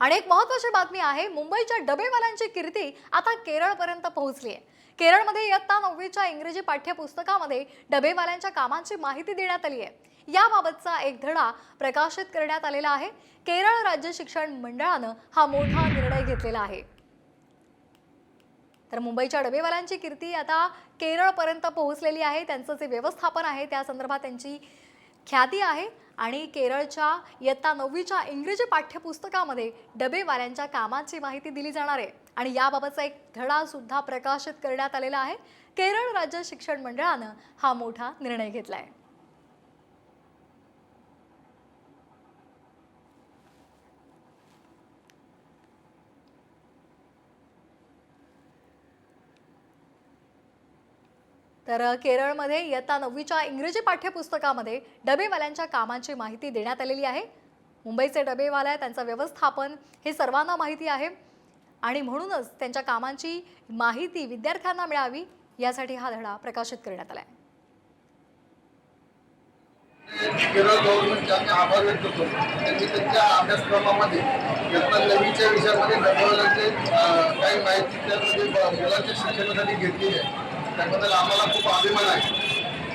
आणि एक महत्वाची बातमी आहे मुंबईच्या डबेवाल्यांची कीर्ती आता केरळपर्यंत पोहोचली आहे. केरळमध्ये इयत्ता नववीच्या इंग्रजी पाठ्यपुस्तकामध्ये डबेवाल्यांच्या कामांची माहिती देण्यात आली आहे. याबाबतचा एक धडा प्रकाशित करण्यात आलेला आहे. केरळ राज्य शिक्षण मंडळानं हा मोठा निर्णय घेतलेला आहे. तर मुंबईच्या डबेवाल्यांची कीर्ती आता केरळपर्यंत पोहोचलेली आहे. त्यांचं जे व्यवस्थापन आहे त्या संदर्भात त्यांची ख्याती आहे आणि केरळच्या इयत्ता नववीच्या इंग्रजी पाठ्यपुस्तकामध्ये डबेवाल्यांच्या कामाची माहिती दिली जाणार आहे. आणि याबाबतचा एक धडा सुद्धा प्रकाशित करण्यात आलेला आहे. केरळ राज्य शिक्षण मंडळानं हा मोठा निर्णय घेतला आहे तर केरळमध्ये इयत्ता नववीच्या इंग्रजी पाठ्यपुस्तकामध्ये डबेवाल्यांच्या कामाची माहिती देण्यात आलेली आहे. मुंबईचे डबेवाला आहेत, त्यांचं व्यवस्थापन हे सर्वांना माहिती आहे आणि म्हणूनच त्यांच्या कामांची माहिती विद्यार्थ्यांना मिळावी यासाठी हा धडा प्रकाशित करण्यात आला आहे केरळ गव्हर्नमेंटचे आम्ही आभार व्यक्त करतो. त्यांनी त्यांच्या अभ्यासक्रमामध्ये इयत्ता नववीच्या विषयामध्ये डबेवाल्यांचे काही माहिती त्यामध्ये मुलांच्या शिक्षणासाठी घेतली आहे. त्याबद्दल आम्हाला खूप अभिमान आहे.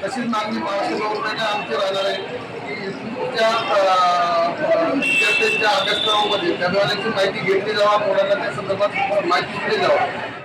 तशीच मागणी महाराष्ट्र आमची राहणार आहे की तुमच्या विद्यार्थ्यांच्या अभ्यासक्रमामध्ये त्या माहिती घेतली जावा मुलांना त्या संदर्भात माहिती दिली जावा.